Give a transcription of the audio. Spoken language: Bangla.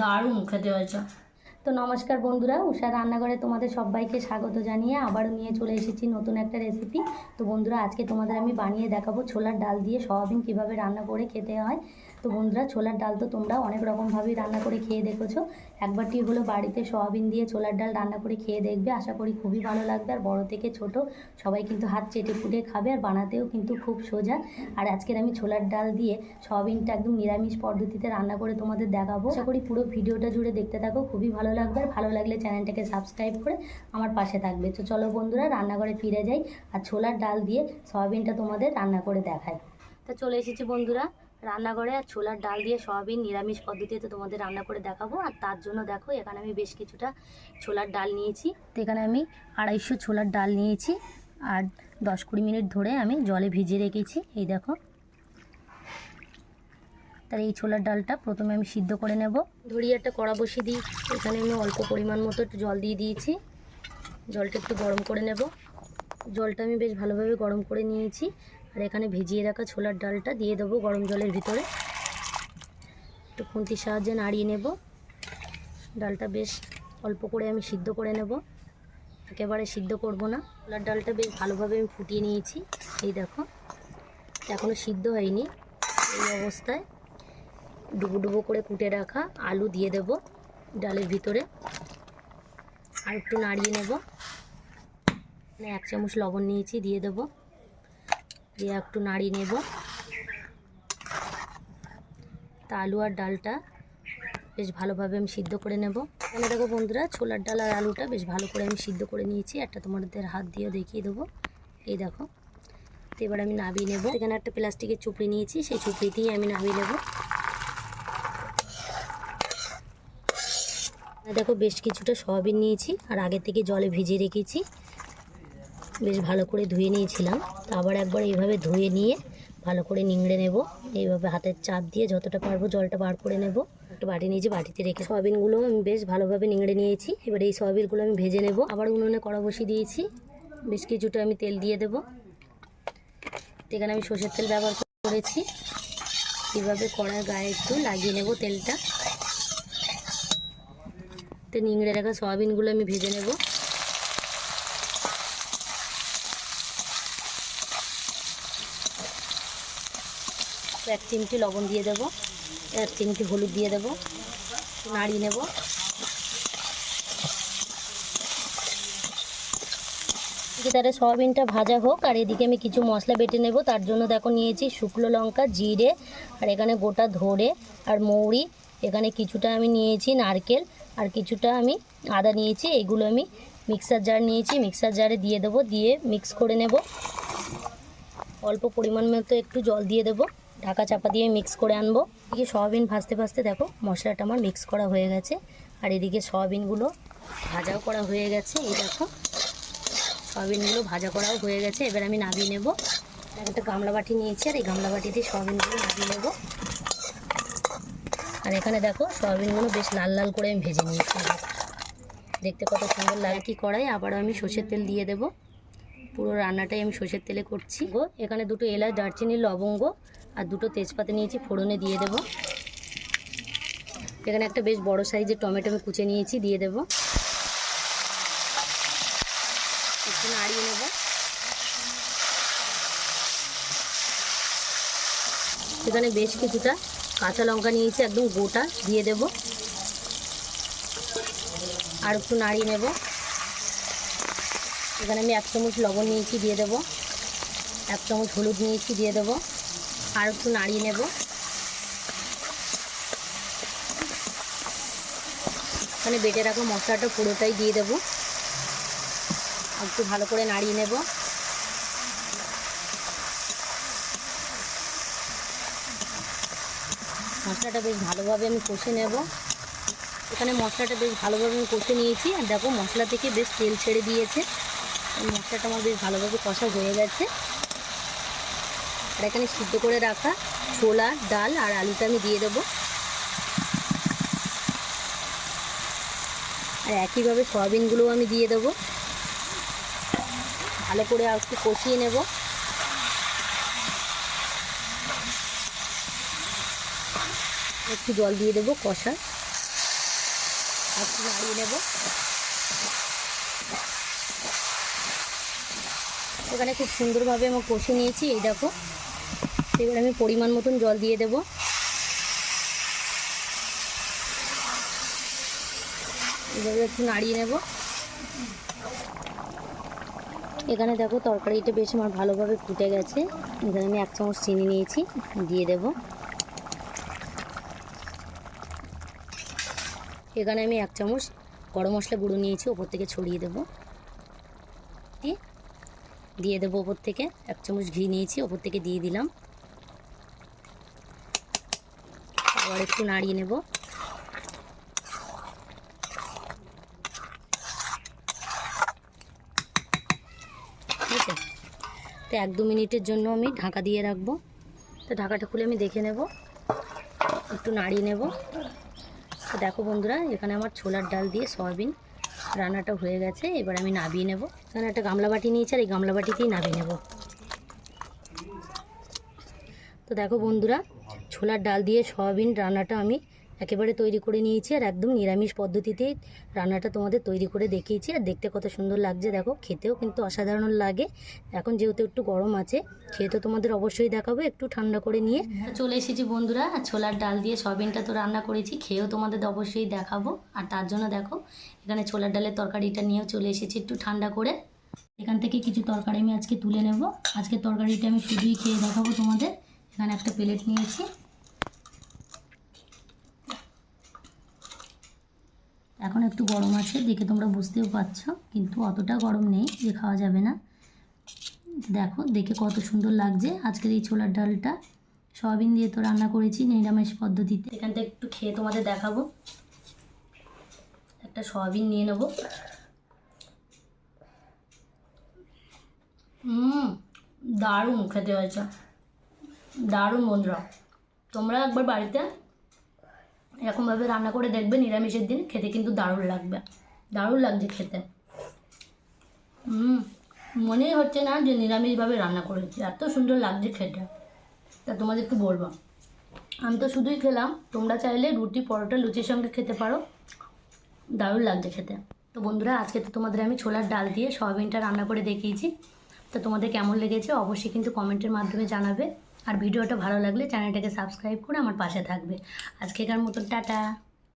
দারুণ খেতে হয়েছে তো নমস্কার বন্ধুরা, উষা রান্নাঘরে তোমাদের সবাইকে স্বাগত জানিয়ে আবারও নিয়ে চলে এসেছি নতুন একটা রেসিপি তো বন্ধুরা, আজকে তোমাদের আমি বানিয়ে দেখাবো ছোলার ডাল দিয়ে সয়াবিন কীভাবে রান্না করে খেতে হয়। তো বন্ধুরা, ছোলার ডাল তো তোমরা অনেক রকমভাবেই রান্না করে খেয়ে দেখেছ। একবারটি হলো, বাড়িতে সয়াবিন দিয়ে ছোলার ডাল রান্না করে খেয়ে দেখবে। আশা করি খুবই ভালো লাগবে। আর বড় থেকে ছোট, সবাই কিন্তু হাত চেটে ফুটে খাবে আর বানাতেও কিন্তু খুব সোজা। আর আজকের আমি ছোলার ডাল দিয়ে সয়াবিনটা একদম নিরামিষ পদ্ধতিতে রান্না করে তোমাদের দেখাবো। আশা করি পুরো ভিডিওটা জুড়ে দেখতে থাকো, খুবই ভালো লাগবে। আর ভালো লাগলে চ্যানেলটাকে সাবস্ক্রাইব করে আমার পাশে থাকবে। তো চলো বন্ধুরা, রান্নাঘরে ফিরে যাই। আর ছোলার ডাল দিয়ে সয়াবিনটা তোমাদের রান্না করে দেখাই। তা চলে এসেছি বন্ধুরা। রান্নাঘরে আর ছোলার ডাল দিয়ে সয়াবিন নিরামিষ পদ্ধতিতে তোমাদের রান্না করে দেখাবো। আর তার জন্য দেখো, এখানে আমি বেশ কিছুটা ছোলার ডাল নিয়েছি। তো এখানে আমি আড়াইশো ছোলার ডাল নিয়েছি। আর দশ কুড়ি মিনিট ধরে আমি জলে ভিজিয়ে রেখেছি। এই দেখো। তার এই ছোলার ডালটা প্রথমে আমি সিদ্ধ করে নেব। ধরিয়ে একটা কড়া বসিয়ে দিই। এখানে আমি অল্প পরিমাণ মতো একটু জল দিয়ে দিয়েছি। জলটা একটু গরম করে নেব। জলটা আমি বেশ ভালোভাবে গরম করে নিয়েছি। আর এখানে ভিজিয়ে রাখা ছোলার ডালটা দিয়ে দেবো গরম জলের ভিতরে। একটু খুন্তির সাহায্যে নাড়িয়ে নেব। ডালটা বেশ অল্প করে আমি সিদ্ধ করে নেব। একেবারে সিদ্ধ করব না। ছোলার ডালটা বেশ ভালোভাবে আমি ফুটিয়ে নিয়েছি। এই দেখো এখনও সিদ্ধ হয়নি। এই অবস্থায় ডুবো ডুবো করে কুটে রাখা আলু দিয়ে দেব ডালের ভিতরে। আর একটু নাড়িয়ে নেব। মানে এক চামচ লবণ নিয়েছি, দিয়ে দেব। দিয়ে একটু নাড়িয়ে নেব। তা আলু আর ডালটা বেশ ভালোভাবে আমি সিদ্ধ করে নেব। এখানে দেখো বন্ধুরা, ছোলার ডাল আর আলুটা বেশ ভালো করে আমি সিদ্ধ করে নিয়েছি। একটা তোমাদের হাত দিয়ে দেখিয়ে দেবো। এই দেখো, তো এবার আমি নাবিয়ে নেব। এখানে একটা প্লাস্টিকের চুপড়ি নিয়েছি, সেই চুপড়িতেই আমি নাবিয়ে নেব। দেখো বেশ কিছুটা সয়াবিন নিয়েছি, আর আগে থেকে জলে ভিজিয়ে রেখেছি। বেশ ভালো করে ধুয়ে নিয়েছিলাম। তো আবার একবার এইভাবে ধুয়ে নিয়ে ভালো করে নিংড়ে নেব। এইভাবে হাতের চাপ দিয়ে যতটা পারব জলটা বার করে নেব। একটা বাটি নিয়েছি, বাটিতে রেখে সয়াবিনগুলো আমি বেশ ভালোভাবে নিংড়ে নিয়েছি। এবার এই সয়াবিনগুলো আমি ভেজে নেব। আবার উনুনে কড়া বসিয়ে দিয়েছি। বেশ কিছুটা আমি তেল দিয়ে দেব। এখানে আমি সর্ষের তেল ব্যবহার করেছি। এইভাবে কড়ার গায়ে একটু লাগিয়ে নেব তেলটা। তো নিংড়ে রাখা সয়াবিনগুলো আমি ভেজে নেব। এক চিমটি লবণ দিয়ে দেব, এক চিমটি হলুদ দিয়ে দেব, নাড়িয়ে নেব। তাহলে সয়াবিনটা ভাজা হোক, আর এদিকে আমি কিছু মশলা বেটে নেব। তার জন্য দেখো নিয়েছি শুকনো লঙ্কা, জিরে, আর এখানে গোটা ধরে আর মৌরি। এখানে কিছুটা আমি নিয়েছি নারকেল, আর কিছুটা আমি আদা নিয়েছি। এগুলো আমি মিক্সার জার নিয়েছি। মিক্সার জারে দিয়ে দেবো, দিয়ে মিক্স করে নেব। অল্প পরিমাণ মতো একটু জল দিয়ে দেবো। ঢাকা চাপা দিয়ে মিক্স করে আনব। এদিকে সয়াবিন ভাজতে ভাজতে দেখো, মশলাটা আমার মিক্স করা হয়ে গেছে। আর এদিকে সয়াবিনগুলো ভাজাও করা হয়ে গেছে। এই দেখো, সয়াবিনগুলো ভাজা করাও হয়ে গেছে। এবার আমি নামিয়ে নেব। একটা গামলা বাটি নিয়েছি, আর এই গামলা বাটিতে সয়াবিনগুলো নামিয়ে নেব। আর এখানে দেখো, সয়াবিনগুলো বেশ লাল লাল করে আমি ভেজে নিয়েছি। দেখতে কত সুন্দর লাগে কি কড়াই। আবারও আমি সর্ষের তেল দিয়ে দেব। পুরো রান্নাটাই আমি সর্ষের তেলে করছি। এখানে দুটো এলাচ, দারচিনি, লবঙ্গ আর দুটো তেজপাতা নিয়েছি, ফোড়নে দিয়ে দেব। এখানে একটা বেশ বড় সাইজের টমেটো আমি কুচে নিয়েছি, দিয়ে দেব। একটু নাড়িয়ে নেব। এখানে বেশ কিছুটা কাঁচা লঙ্কা নিয়েছি, একদম গোটা দিয়ে দেব। আর একটু নাড়িয়ে নেব। এখানে আমি এক চামচ লবণ নিয়েছি, দিয়ে দেব। এক চামচ হলুদ নিয়েছি, দিয়ে দেব। আর একটু নাড়িয়ে নেব। এখানে বেটে রাখা মশলাটা পুরোটাই দিয়ে দেব। একটু ভালো করে নাড়িয়ে নেব। মশলাটা বেশ ভালোভাবে আমি কষে নেব। এখানে মশলাটা বেশ ভালোভাবে আমি কষে নিয়েছি। আর দেখো মশলা থেকে বেশ তেল ছেড়ে দিয়েছে। মশলাটা আমার বেশ ভালোভাবে কষা হয়ে গেছে। আর এখানে সিদ্ধ করে রাখা ছোলা, ডাল আর আলুটা আমি দিয়ে দেবো। আর একইভাবে সয়াবিনগুলোও আমি দিয়ে দেবো। ভালো করে আর একটু কষিয়ে নেব। একটু জল দিয়ে দেবো কষা। একটু নাড়িয়ে নেব। এখানে খুব সুন্দরভাবে আমি কষে নিয়েছি, এই দেখো। এবার আমি পরিমাণ মতন জল দিয়ে দেব। এভাবে একটু নাড়িয়ে নেব। এখানে দেখো তরকারিটা বেশ আমার ভালোভাবে ফুটে গেছে। এখানে আমি এক চামচ চিনি নিয়েছি, দিয়ে দেব। এখানে আমি এক চামচ গরম মশলা গুঁড়ো নিয়েছি, ওপর থেকে ছড়িয়ে দেব। দিয়ে দিয়ে দেবো ওপর থেকে। এক চামচ ঘি নিয়েছি, ওপর থেকে দিয়ে দিলাম। আবার একটু নাড়িয়ে নেব। ঠিক আছে তো এক দু মিনিটের জন্য আমি ঢাকা দিয়ে রাখব। তো ঢাকাটা খুলে আমি দেখে নেব। একটু নাড়িয়ে নেব। তো দেখো বন্ধুরা, এখানে আমার ছোলার ডাল দিয়ে সয়াবিন রান্নাটা হয়ে গেছে। এবার আমি নাবিয়ে নেব। এখানে একটা গামলা বাটি নিয়েছি, আর এই গামলা বাটিতেই নাবিয়ে নেব। তো দেখো বন্ধুরা, ছোলার ডাল দিয়ে সয়াবিন রান্নাটা আমি একেবারে তৈরি করে নিয়েছি আর একদম নিরামিষ পদ্ধতিতেই রান্নাটা তোমাদের তৈরি করে দেখিয়েছি আর দেখতে কত সুন্দর লাগছে। দেখো, খেতেও কিন্তু অসাধারণ লাগে। এখন যেহেতু একটু গরম আছে, খেয়ে তো তোমাদের অবশ্যই দেখাবো, একটু ঠান্ডা করে নিয়ে। চলে এসেছি বন্ধুরা, ছোলার ডাল দিয়ে সয়াবিনটা তো রান্না করেছি, খেয়েও তোমাদের অবশ্যই দেখাবো। আর তার জন্য দেখো, এখানে ছোলার ডালের তরকারিটা নিয়েও চলে এসেছি একটু ঠান্ডা করে। এখান থেকে কিছু তরকারি আমি আজকে তুলে নেব। আজকে তরকারিটা আমি শুধুই খেয়ে দেখাবো তোমাদের। এখানে একটা প্লেট নিয়েছি। এখন একটু গরম আছে, দেখে তোমরা বুঝতেও পারছ, কিন্তু অতটা গরম নেই, যে খাওয়া যাবে না। দেখো, দেখে কত সুন্দর লাগছে। আজকের এই ছোলার ডালটা সয়াবিন দিয়ে তো রান্না করেছি, নিরামিষ পদ্ধতিতে। এখান থেকে একটু খেয়ে তোমাদের দেখাবো। একটা সয়াবিন নিয়ে নেব। হুম দারুণ খেতে হয়েছে। দারুণ বন্ধুরা। তোমরা একবার বাড়িতে এরকমভাবে রান্না করে দেখবে, নিরামিষের দিন খেতে কিন্তু দারুণ লাগবে। দারুণ লাগছে খেতে। হুম, মনেই হচ্ছে না যে নিরামিষভাবে রান্না করেছি। এত সুন্দর লাগছে খেতে। তা তোমাদের একটু বলব? আমি তো শুধুই খেলাম। তোমরা চাইলে রুটি, পরোটা, লুচির সঙ্গে খেতে পারো। দারুণ লাগছে খেতে। তো বন্ধুরা, আজকে তো তোমাদের আমি ছোলার ডাল দিয়ে সয়াবিনটা রান্না করে দেখিয়েছি। তো তোমাদের কেমন লেগেছে অবশ্যই কিন্তু কমেন্টের মাধ্যমে জানাবে। আর ভিডিওটা ভালো লাগলে চ্যানেলটাকে সাবস্ক্রাইব করে আমার পাশে থাকবে। আজকেকার মতন টাটা।